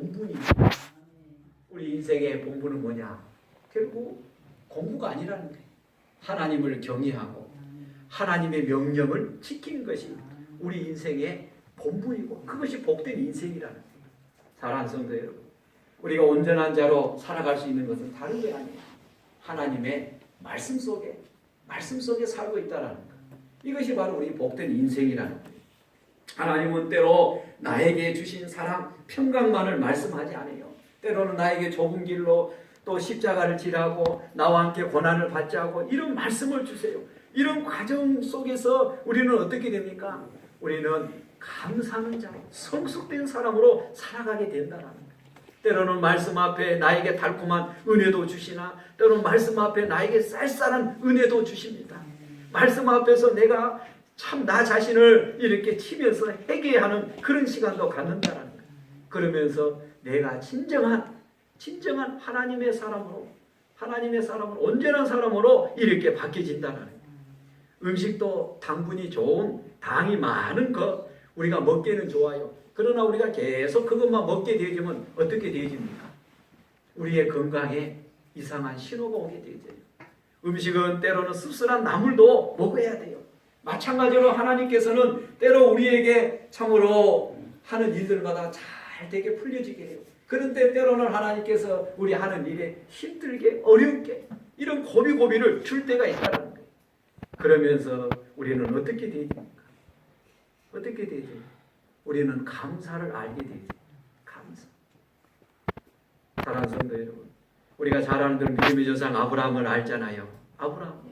본분이 우리 인생의 본분은 뭐냐? 결국 공부가 아니라는 거예요. 하나님을 경외하고 하나님의 명령을 지키는 것이 우리 인생의 본분이고 그것이 복된 인생이라는 거예요. 사랑하는 성도 여러분, 우리가 온전한 자로 살아갈 수 있는 것은 다른 게 아니에요. 하나님의 말씀 속에 말씀 속에 살고 있다라는 것. 이것이 바로 우리 복된 인생이라는 거예요. 하나님은 때로 나에게 주신 사랑 평강만을 말씀하지 않아요. 때로는 나에게 좁은 길로 또 십자가를 지라고 나와 함께 고난을 받자고 이런 말씀을 주세요. 이런 과정 속에서 우리는 어떻게 됩니까? 우리는 감사하는 자, 성숙된 사람으로 살아가게 된다는 거예요. 때로는 말씀 앞에 나에게 달콤한 은혜도 주시나 때로는 말씀 앞에 나에게 쌀쌀한 은혜도 주십니다. 말씀 앞에서 내가 참 나 자신을 이렇게 치면서 회개하는 그런 시간도 갖는다는 거예요. 그러면서 내가 진정한 진정한 하나님의 사람으로 하나님의 사람으로 온전한 사람으로 이렇게 바뀌어진다는 거예요. 음식도 당분이 좋은 당이 많은 것 우리가 먹기는 좋아요. 그러나 우리가 계속 그것만 먹게 되어지면 어떻게 되어집니까? 우리의 건강에 이상한 신호가 오게 되죠. 음식은 때로는 씁쓸한 나물도 먹어야 돼요. 마찬가지로 하나님께서는 때로 우리에게 참으로 하는 일들마다 잘 되게 풀려지게 해요. 그런데 때로는 하나님께서 우리 하는 일에 힘들게 어렵게 이런 고비고비를 줄 때가 있다는 거예요. 그러면서 우리는 어떻게 되십니까? 어떻게 되죠? 우리는 감사를 알게 되죠. 감사. 사랑하는 성도 여러분, 우리가 잘 아는 믿음의 조상 아브라함을 알잖아요. 아브라함.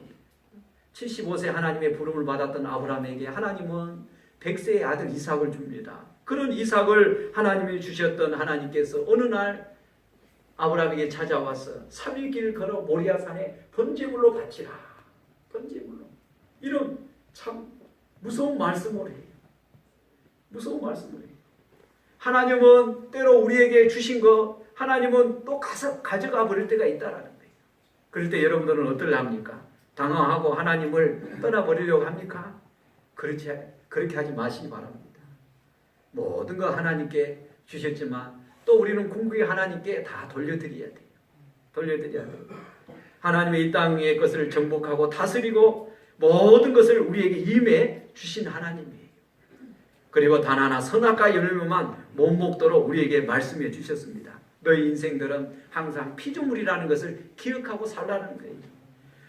75세 하나님의 부름을 받았던 아브라함에게 하나님은 100세의 아들 이삭을 줍니다. 그런 이삭을 하나님이 주셨던 하나님께서 어느 날 아브라함에게 찾아와서 3일 길 걸어 모리아산에 번제물로 바치라. 번제물로. 이런 참 무서운 말씀을 해요. 무서운 말씀을 해요. 하나님은 때로 우리에게 주신 거 하나님은 또 가서 가져가 버릴 때가 있다라는 거예요. 그럴 때 여러분들은 어떨랍니까? 당황하고 하나님을 떠나버리려고 합니까? 그렇지 그렇게 하지 마시기 바랍니다. 모든 거 하나님께 주셨지만 또 우리는 궁극에 하나님께 다 돌려드려야 돼요. 돌려드려야 돼요. 하나님의 이 땅의 것을 정복하고 다스리고 모든 것을 우리에게 임해 주신 하나님이에요. 그리고 단 하나 선악과 열매만 못 먹도록 우리에게 말씀해 주셨습니다. 너희 인생들은 항상 피조물이라는 것을 기억하고 살라는 거예요.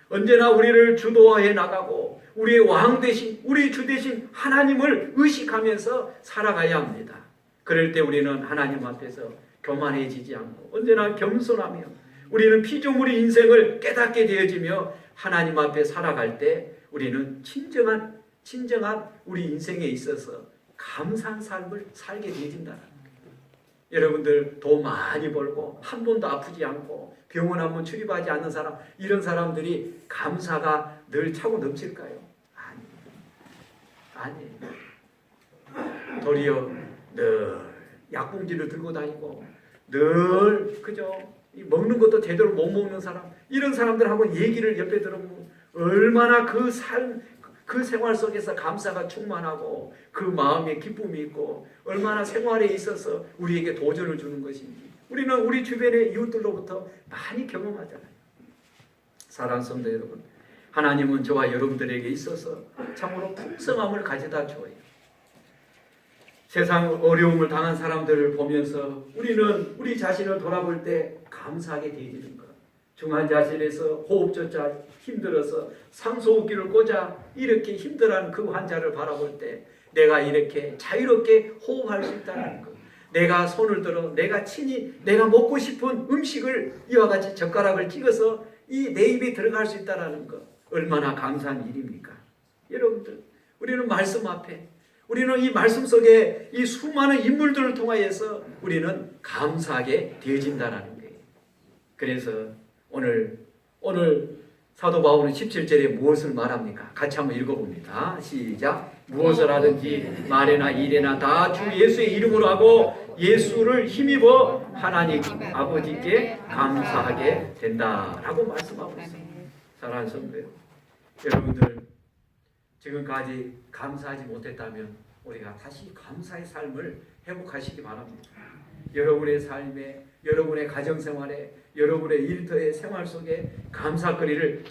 언제나 우리를 주도해 나가고 우리의 왕 대신 우리 주 대신 하나님을 의식하면서 살아가야 합니다. 그럴 때 우리는 하나님 앞에서 교만해지지 않고 언제나 겸손하며 우리는 피조물의 인생을 깨닫게 되어지며 하나님 앞에 살아갈 때 우리는 진정한 진정한 우리 인생에 있어서 감사한 삶을 살게 되어진다는. 여러분들 돈 많이 벌고 한 번도 아프지 않고 병원 한 번 출입하지 않는 사람 이런 사람들이 감사가 늘 차고 넘칠까요? 아니에요. 아니에요. 도리어 늘 약봉지를 들고 다니고 늘? 이 먹는 것도 제대로 못 먹는 사람 이런 사람들하고 얘기를 옆에 들으면 얼마나 그 삶, 그 생활 속에서 감사가 충만하고 그 마음에 기쁨이 있고 얼마나 생활에 있어서 우리에게 도전을 주는 것인지 우리는 우리 주변의 이웃들로부터 많이 경험하잖아요. 사랑하는 성도 여러분, 하나님은 저와 여러분들에게 있어서 참으로 풍성함을 가져다 줘요. 세상 어려움을 당한 사람들을 보면서 우리는 우리 자신을 돌아볼 때 감사하게 되어지는 것. 중환 자실에서 호흡조차 힘들어서 상소호흡기를 꽂아 이렇게 힘들어하는 그 환자를 바라볼 때 내가 이렇게 자유롭게 호흡할 수 있다는 것. 내가 손을 들어 내가 친히 내가 먹고 싶은 음식을 이와 같이 젓가락을 찍어서 이 내 입에 들어갈 수 있다는 것. 얼마나 감사한 일입니까? 여러분들, 우리는 말씀 앞에 우리는 이 말씀 속에 이 수많은 인물들을 통하여서 우리는 감사하게 되어진다는 거예요. 그래서 오늘 오늘 사도 바울은 17절에 무엇을 말합니까? 같이 한번 읽어봅니다. 시작. 무엇을 하든지 말이나 일이나 다 주 예수의 이름으로 하고 예수를 힘입어 하나님 아버지께 감사하게 된다라고 말씀하고 있습니다. 사랑하는 성도 여러분들 지금까지 감사하지 못했다면 우리가 다시 감사의 삶을 회복하시기 바랍니다. 여러분의 삶에, 여러분의 가정 생활에, 여러분의 일터의 생활 속에 감사거리를